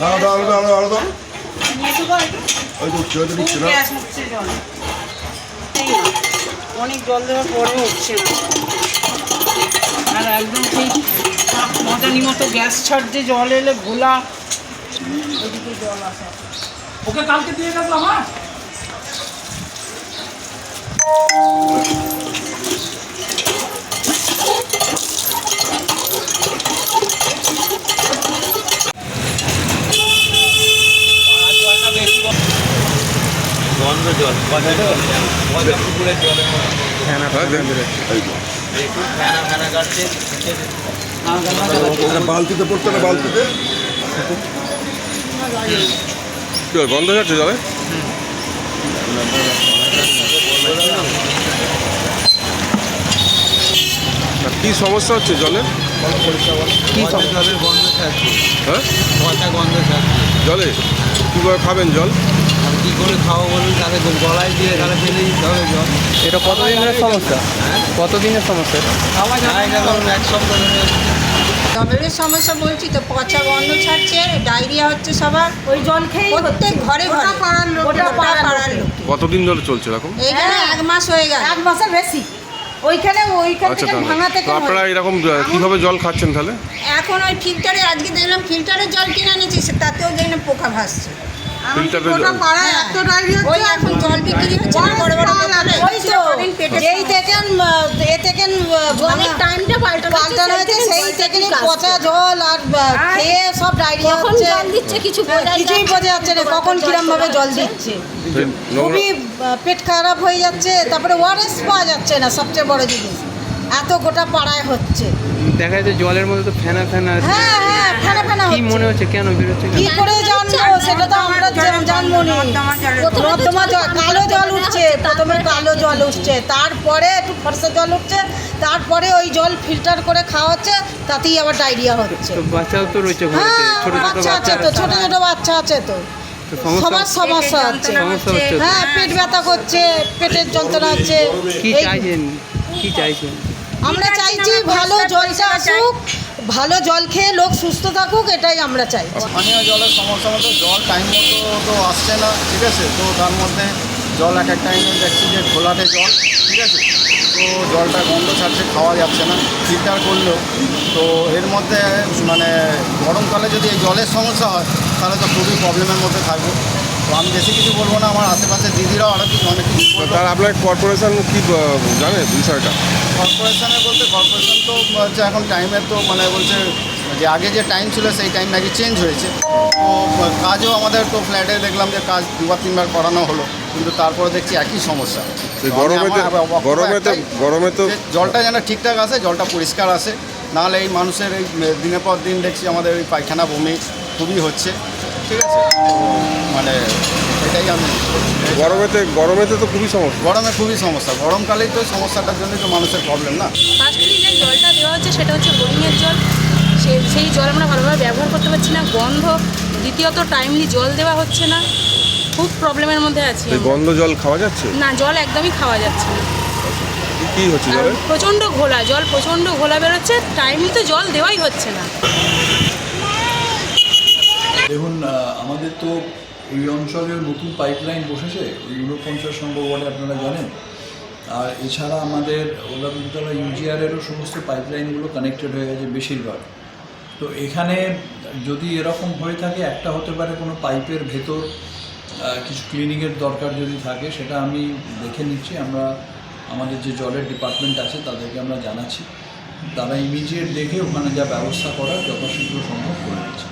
দাঁড়া দাঁড়া দাঁড়া দাঁড়া? ওই তো উঠছে ওই তো খুব না। অনেক জল দেওয়ার পরেও উঠছে না। আর একদম সেই মজানি মতো গ্যাস ছাড় যে জল এলে ঘোলা। ওদিকে জল আসা। ওকে কালকে দিয়ে গেছিলাম হ্যাঁ গন্ধ জল জল পুকুরের হ্যাঁ, ফেনা ফেনা কাটছে বালতিতে পড়তে না বালতিতে। কি হয়, গন্ধ যাচ্ছে জলে? কি সমস্যা হচ্ছে জলে? হ্যাঁ? জলে? কীভাবে খাবেন জল? করে খাওয়া বলুন তাহলে গলায় দিয়ে তাহলে ফেলে দিতে হবে জল। এটা কতদিনের সমস্যা? কতদিনের সমস্যা? এটা যায় না এক সপ্তাহ জলের সমস্যা বলছি তো পচা গন্ধ ছাড়ছে ডায়রিয়া হচ্ছে সবার। ওই জল খেয়ে প্রত্যেক ঘরে ঘরে। পাড়ার লোক। কতদিন ধরে চলছে এরকম? এখানে এক মাস হয়ে গেল। এক মাসের বেশি। ওইখানে ওইখান আচ্ছা থেকে ভাঙা থেকে তো আপনারা এরকম কীভাবে জল খাচ্ছেন তাহলে? এখন ওই ফিল্টারে আজকে দেখলাম ফিল্টারের জল কিনে এনেছি সে তাতেও দেখলাম পোকা ভাসছে। ডায়রিয়া ওই এখন জল বিক্রি হচ্ছে বড় বড়। ওই তো যেই এ থেকে জলের টাইমটা পাল্টানো পাল্টানো হয়েছে সেই থেকে পচা জল আর খেয়ে সব ডায়রিয়া হচ্ছে দিচ্ছে কিছু হ্যাঁ, কিছুই বোঝা যাচ্ছে না কখন কিরম ভাবে জল দিচ্ছে। খুবই পেট খারাপ হয়ে যাচ্ছে তারপরে ওয়ারেস পাওয়া যাচ্ছে না সবচেয়ে বড় জিনিস। এত গোটা পাড়ায় হচ্ছে। দেখা যাচ্ছে জলের মধ্যে তো ফেনা ফেনা হ্যাঁ হ্যাঁ ফেনা ফেনা কি মনে হচ্ছে কেন বেরোচ্ছে কি করে জানব সেটা তো আমরা জানব না। নর্দমা জল কালো জল উঠছে প্রথমে কালো জল উঠছে তারপরে একটু ফর্সা জল উঠছে তারপরে ওই জল ফিল্টার করে খাওয়া হচ্ছে তাতেই আবার ডায়রিয়া হচ্ছে। তো বাচ্চাও তো রয়েছে হ্যাঁ ছোট ছোট বাচ্চা আছে তো ছোট ছোট বাচ্চা আছে তো। সবার সমস্যা হচ্ছে। তো। হ্যাঁ পেট ব্যথা করছে পেটের যন্ত্রণা হচ্ছে। কি চাইছেন? কি চাইছেন? আমরা চাইছি ভালো জলটা আসুক ভালো জল খেয়ে লোক সুস্থ থাকুক এটাই আমরা চাই। পানীয় জলের সমস্যা মতো জল টাইম মতো তো আসছে না ঠিক আছে? তো তার মধ্যে জল এক এক টাইমে দেখছি যে ঘোলাটে জল ঠিক আছে? তো জলটা গন্ধ ছাড়ছে খাওয়া যাচ্ছে না ফিল্টার করলেও। তো এর মধ্যে মানে গরমকালে যদি এই জলের সমস্যা হয় তাহলে তো খুবই প্রবলেমের মধ্যে থাকব। আমি বেশি কিছু বলব না আমার আশেপাশে দিদিরাও আরও কিছু অনেক কিছু। তার আপনার কর্পোরেশন কি জানে বিষয়টা? কর্পোরেশনে বলতে কর্পোরেশন তো হচ্ছে এখন টাইমের তো মানে বলছে যে আগে যে টাইম ছিল সেই টাইম নাকি চেঞ্জ হয়েছে। তো কাজও আমাদের তো ফ্ল্যাটে দেখলাম যে কাজ দুবার তিনবার করানো হলো কিন্তু তারপরে দেখছি একই সমস্যা। গরমে তো গরমে তো গরমে তো জলটা যেন ঠিকঠাক আসে জলটা পরিষ্কার আসে নাহলে এই মানুষের এই দিনের পর দিন দেখছি আমাদের এই পায়খানা বমি খুবই হচ্ছে। ঠিক আছে? মানে এটাই আমি গরমেতে গরমেতে তো খুবই সমস্যা। গরমে খুবই সমস্যা। গরমকালেই তো সমস্যাটার জন্যই তো মানুষের প্রবলেম না? ফার্স্টলি যে জলটা দেওয়া হচ্ছে সেটা হচ্ছে বোরিংয়ের জল। সে সেই জল আমরা ভালোভাবে ব্যবহার করতে পারছি না। গন্ধ দ্বিতীয়ত টাইমলি জল দেওয়া হচ্ছে না। খুব প্রবলেমের মধ্যে আছি গন্ধ জল খাওয়া যাচ্ছে? না জল একদমই খাওয়া যাচ্ছে না। কি- কি হচ্ছে প্রচণ্ড ঘোলা জল প্রচণ্ড ঘোলা বেরোচ্ছে। টাইমলি তো জল দেওয়াই হচ্ছে না। দেখুন আমাদের তো এই অঞ্চলে নতুন পাইপলাইন বসেছে, ওই ঊনপঞ্চাশ নম্বর ওয়ার্ডে আপনারা জানেন। আর এছাড়া আমাদের ওলাবিদ্যালা ইউজিআরেরও সমস্ত পাইপলাইনগুলো কানেক্টেড হয়ে গেছে বেশিরভাগ। তো এখানে যদি এরকম হয়ে থাকে, একটা হতে পারে কোনো পাইপের ভেতর কিছু ক্লিনিংয়ের দরকার যদি থাকে, সেটা আমি দেখে নিচ্ছি। আমরা, আমাদের যে জলের ডিপার্টমেন্ট আছে, তাদেরকে আমরা জানাচ্ছি। তারা ইমিডিয়েট দেখে ওখানে যা ব্যবস্থা করার যথাশীঘ্র সম্ভব করে দিচ্ছে।